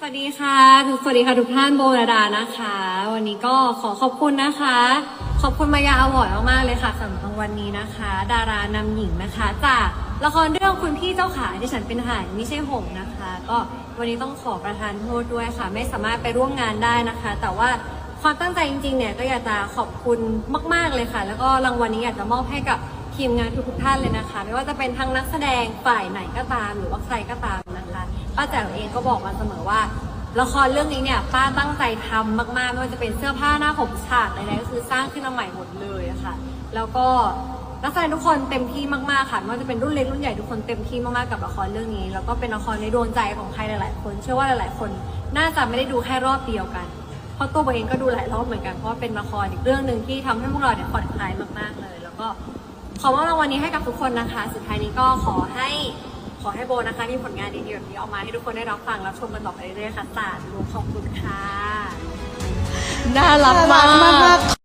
สวัสดีค่ะทุกสวัสดีค่ะทุกท่านโบราดานะคะ วันนี้ก็ขอขอบคุณนะคะ ขอบคุณมายาอวอร์ดมากๆเลยค่ะสำหรับรางวัลนี้นะคะ ดารานำหญิงนะคะจากละครเรื่องคุณพี่เจ้าขาที่ฉันเป็นหายไม่ใช่หงนะคะ ก็วันนี้ต้องขอประทานโทษด้วยค่ะ ไม่สามารถไปร่วมงานได้นะคะ แต่ว่าความตั้งใจจริงๆเนี่ยก็อยากจะขอบคุณมากๆเลยค่ะ แล้วก็รางวัลนี้อยากจะมอบให้กับทีมงานทุกๆท่านเลยนะคะ ไม่ว่าจะเป็นทั้งนักแสดงฝ่ายไหนก็ตาม หรือว่าใครก็ตามนะคะ ป้าแจ๋วเองก็บอกมาเสมอว่าละครเรื่องนี้เนี่ยป้าตั้งใจทำมากๆไม่ว่าจะเป็นเสื้อผ้าหน้าผมฉากอะไรๆก็คือสร้างขึ้นมาใหม่หมดเลยอะค่ะ แล้วก็นักแสดงทุกคนเต็มที่มากๆค่ะไม่ว่าจะเป็นรุ่นเล็กรุ่นใหญ่ทุกคนเต็มที่มากๆกับละครเรื่องนี้ แล้วก็เป็นละครในดวงใจของใครหลายๆคน เชื่อว่าหลายๆคนน่าจะไม่ได้ดูแค่รอบเดียวกันเพราะตัวเองก็ดูหลายรอบเหมือนกันเพราะเป็นละครอีกเรื่องหนึ่งที่ทำให้พวกเราเนี่ยผ่อนคลายมากๆเลย แล้วก็ขอมอบรางวัลนี้ให้กับทุกคนนะคะ สุดท้ายนี้ก็ขอให้ อให้โบนะคะมีผลงานดีๆแบบนี้ออกมาให้ทุกคนได้รับฟังรับชมกันต่อไปเรื่อยๆค่ะสาธุขอบคุณค่ะ น่ารักมาก